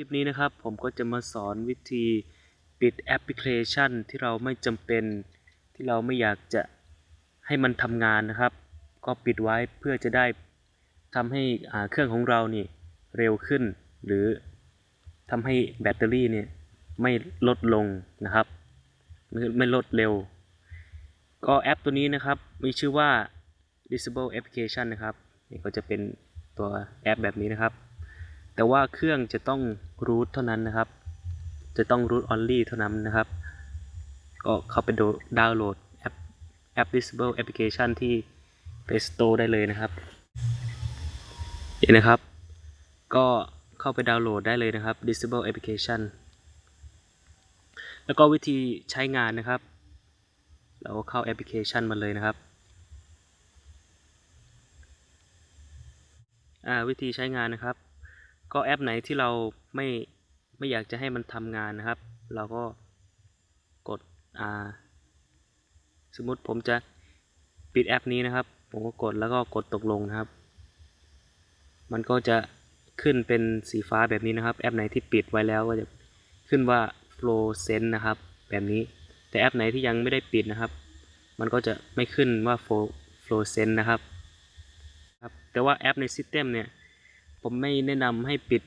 ลิปนี้นะครับ ผมก็จะมาสอนวิธีปิดแอปพลิเคชันที่เราไม่จำเป็น ที่เราไม่อยากจะให้มันทำงานนะครับ ก็ปิดไว้เพื่อจะได้ทำให้เครื่องของเรานี่เร็วขึ้น หรือทำให้แบตเตอรี่เนี่ยไม่ลดลงนะครับ ไมไม่ลดเร็ว ก็แอปตัวนี้นะครับ มีชื่อว่า disable application นะครับนี่ก็จะเป็นตัวแอปแบบนี้นะครับ แต่ว่าเครื่องจะต้อง root เท่านั้นนะครับ จะต้อง root only เท่านั้นนะครับ ก็เข้าไปดูดาวน์โหลดแอปแอป disable application ที่ Play Store ได้เลยนะครับนี่นะครับ ก็เข้าไปดาวน์โหลดได้เลยนะครับ disable application แล้วก็วิธีใช้งานนะครับ เราเข้าแอปพลิเคชันมาเลยนะครับอ่าวิธีใช้งานนะครับ ก็แอปไหนที่เราไม่ไม่อยากจะให้มันทำงานนะครับ เราก็กดอ่าสมมติผมจะปิดแอปนี้นะครับ ผมก็กดแล้วก็กดตกลงนะครับ มันก็จะขึ้นเป็นสีฟ้าแบบนี้นะครับ แอปไหนที่ปิดไว้แล้วก็จะขึ้นว่า flow sense นะครับ แบบนี้ แต่แอปไหนที่ยังไม่ได้ปิดนะครับ มันก็จะไม่ขึ้นว่า flow flow sense นะครับครับแต่ว่าแอปใน system เนี่ย ผมไม่แนะนำให้ปิด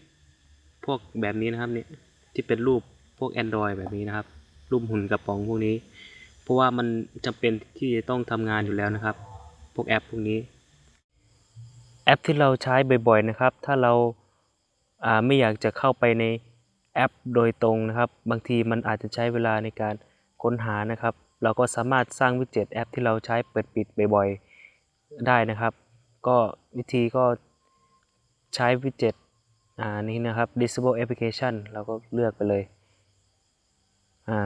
พวกแบบนี้นะครับเนี่ยที่เป็นรูปพวก Android แบบนี้นะครับ รูปหุ่นกระป๋องพวกนี้ เพราะว่ามันจำเป็นที่จะต้องทำงานอยู่แล้วนะครับ พวกแอปพวกนี้ แอปที่เราใช้บ่อยๆนะครับ ถ้าเราอ่าไม่อยากจะเข้าไปในแอปโดยตรงนะครับ บางทีมันอาจจะใช้เวลาในการค้นหานะครับ เราก็สามารถสร้างวิดเจ็ตแอปที่เราใช้เปิดปิดบ่อยๆได้นะครับ ก็วิธีก็ ใช้วิดเจ็ตอ่านี้นะครับ disable application เราก็เลือกไปเลยอ่า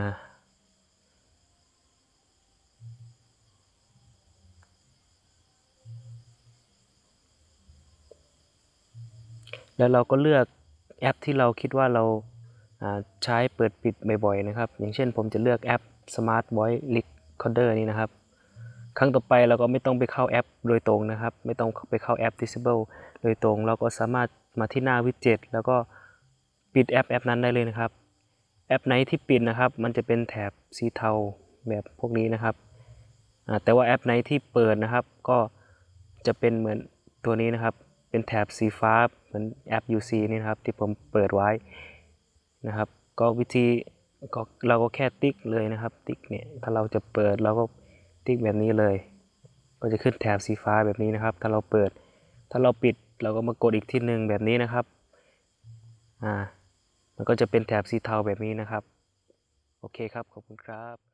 แล้วเราก็เลือกแอปที่เราคิดว่าเราาใช้เปิดปิดบ่อยๆนะครับ อย่างเช่นผมจะเลือกแอป Smart Voice Recorder นี้นะครับ ครั้งต่อไปเราก็ไม่ต้องไปเข้าแอปโดยตรงนะครับ ไม่ต้องไปเข้าแอป Disable โดยตรง เราก็สามารถมาที่หน้าวิดเจ็ตแล้วก็ปิดแอปแอปนั้นได้เลยนะครับ แอปไหนที่ปิดนะครับ มันจะเป็นแถบสีเทาแบบพวกนี้นะครับ แต่ว่าแอปไหนที่เปิดนะครับ ก็จะเป็นเหมือนตัวนี้นะครับ เป็นแถบสีฟ้าเหมือนแอป UC นี่นะครับ ที่ผมเปิดไว้นะครับ ก็วิธีก็เราก็แค่ติ๊กเลยนะครับ ติ๊กเนี่ย ถ้าเราจะเปิดเราก็ ติ๊กแบบนี้เลย ก็จะขึ้นแถบสีฟ้าแบบนี้นะครับ ถ้าเราเปิด ถ้าเราปิดเราก็มากดอีกที่หนึ่งแบบนี้นะครับ อ่า มันก็จะเป็นแถบสีเทาแบบนี้นะครับ โอเคครับ ขอบคุณครับ